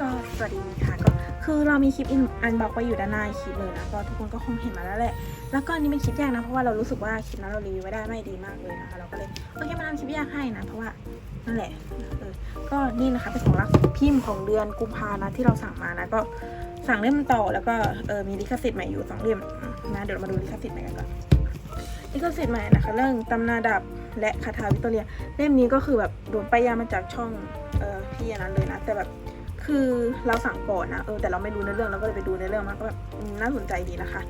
ก็สวัสดีค่ะก็คือเรามีคลิปอันบอกไว้อยู่ด้านหน้าคลิปเลยนะก็ทุกคนก็คงเห็นมาแล้วแหละ แล้วก็อันนี้เป็นคลิปแยกนะเพราะว่าเรารู้สึกว่าคลิปนั้นเรารีวิวไว้ได้ไม่ดีมากเลยนะคะเราก็เลยโอเคมาทำคลิปแยกให้นะเพราะว่านั่นแหละเออก็นี่นะคะเป็นของรักพิมพ์ของเดือนกุมภานะที่เราสั่งมานะก็สั่งเล่มต่อแล้วก็เออมีลิขสิทธิ์ใหม่อยู่สองเล่มนะเดี๋ยวเรามาดูลิขสิทธิ์ใหม่กันก่อนลิขสิทธิ์ใหม่นะคะเรื่องตำนาดับและคาถาวิกตอเรียเล่มนี้ก็คือแบบโดนป้ายยามาจากช่องเออพี่นนั้นเลยนะแต่แบบ คือเราสั่งก่อนนะเออแต่เราไม่รู้ในเรื่องเราก็เลยไปดูในเรื่องมาก็แบบน่าสนใจดีนะคะ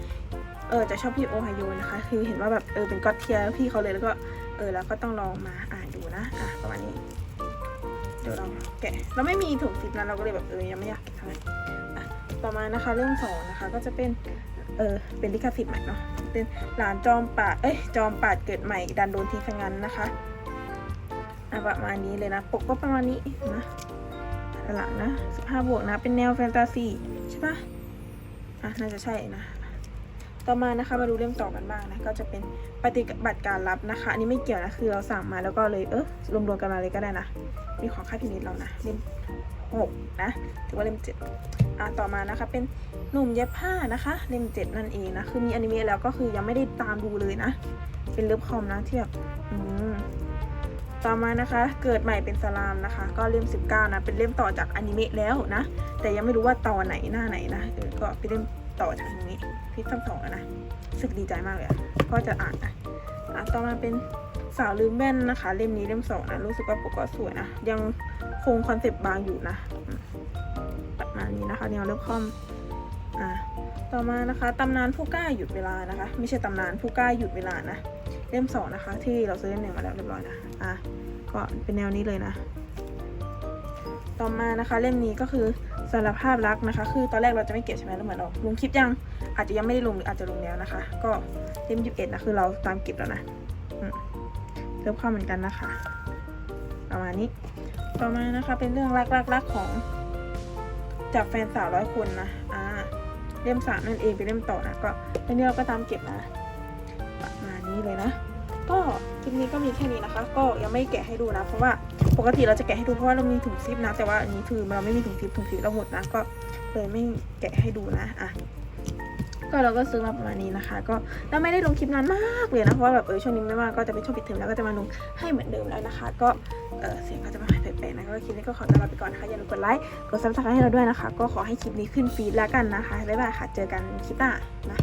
เออจะชอบพี่โอไฮโอนะคะ คือเห็นว่าแบบเออเป็นก็อตเทียร์พี่เขาเลยแล้วก็เออแล้วก็ต้องลองมาอ่านดูนะอะประมาณนี้เดี๋ยวเราแกะเราไม่มีถุงซิปนะเราก็เลยแบบเออยังไม่อยากแกะเท่าไหร่อะต่อมานะคะเรื่องสองนะคะก็จะเป็นเออเป็นลิขสิทธิ์ใหม่เนาะเป็นหลานจอมป่าเอ้ยจอมป่าดเกิดใหม่ดันโดนทิ้งซะงั้นนะคะอะประมาณนี้เลยนะปกก็ประมาณนี้นะ หลังนะ 15 บวกนะ เป็นแนวแฟนตาซีใช่ปะอะ น่าจะใช่นะ ต่อมานะคะ มาดูเล่มต่อกันบ้างนะ ก็จะเป็นปฏิบัติการลับนะคะ อันนี้ไม่เกี่ยวนะ คือเราสั่งมาแล้วก็เลย เออรวมๆกันมาเลยก็ได้นะ มีของค่าพินิจเรานะ เล่มหกนะถือว่าเล่มเจ็ดอะต่อมานะคะ เป็นหนุ่มเย็บผ้านะคะ เล่มเจ็ดนั่นเองนะ คือมีอนิเมะแล้วก็คือยังไม่ได้ตามดูเลยนะ เป็นเลิฟคอมนะที่แบบอืม ต่อมานะคะเกิดใหม่เป็นสลามนะคะ ก็เล่ม 19 นะ เป็นเล่มต่อจากอนิเมะแล้วนะ แต่ยังไม่รู้ว่าต่อไหนหน้าไหนนะเออก็เป็นเล่มต่อจากนี้พิซซัมสองแล้วนะสึกดีใจมากเลยก็จะอ่านนะอะต่อมาเป็นสาวลืมแว่นนะคะ เล่มนี้เล่มสองนะรู้สึกว่าปกก็สวยนะยังคงคอนเซปต์บางอยู่นะประมาณนี้นะคะแนวเลิฟคอมอะต่อมานะคะตำนานผู้กล้าหยุดเวลานะคะ ไม่ใช่ตำนานผู้กล้าหยุดเวลานะ เล่มสองนะคะ ที่เราซื้อเล่มหนึ่งมาแล้วเรียบร้อยนะอะก็เป็นแนวนี้เลยนะ ต่อมานะคะ เล่มนี้ก็คือสารภาพรักนะคะ คือตอนแรกเราจะไม่เก็บใช่ไหมแล้วเหมือนเราลงคลิปยัง อาจจะยังไม่ได้ลงหรืออาจจะลงแล้วนะคะ ก็เล่มยี่สิบเอ็ดนะคือเราตามเก็บแล้วนะเริ่มเข้าเหมือนกันนะคะ ประมาณนี้ ต่อมานะคะเป็นเรื่องรักรักรักของจากแฟนสาวร้อยคนนะอ่าเล่มสามนั่นเองเป็นเล่มต่อนะก็เรื่องนี้เราก็ตามเก็บนะ นี้เลยนะ ก็คลิปนี้ก็มีแค่นี้นะคะ ก็ยังไม่แกะให้ดูนะ เพราะว่าปกติเราจะแกะให้ดูเพราะว่าเรามีถุงซิปนะ แต่ว่าอันนี้คือเราไม่มีถุงซิปถุงซิปเราหมดนะ ก็เลยไม่แกะให้ดูนะ อะ ก็เราก็ซื้อมาประมาณนี้นะคะ ก็เราไม่ได้ลงคลิปนานมากเลยนะ เพราะว่าแบบเออช่วงนี้ไม่ว่างก็จะเป็นช่วงปิดเทอมแล้วก็จะมาลงให้เหมือนเดิมแล้วนะคะ ก็เออเสียงก็จะมาแปลกๆนะ ก็คลิปนี้ก็ขอลาไปก่อนนะคะ อย่าลืมกดไลค์ กดซับสไครต์ให้เราด้วยนะคะ ก็ขอให้คลิปนี้ขึ้นฟีดแล้วกันนะคะ บ๊ายบายค่ะ เจอกันคลิปหน้านะ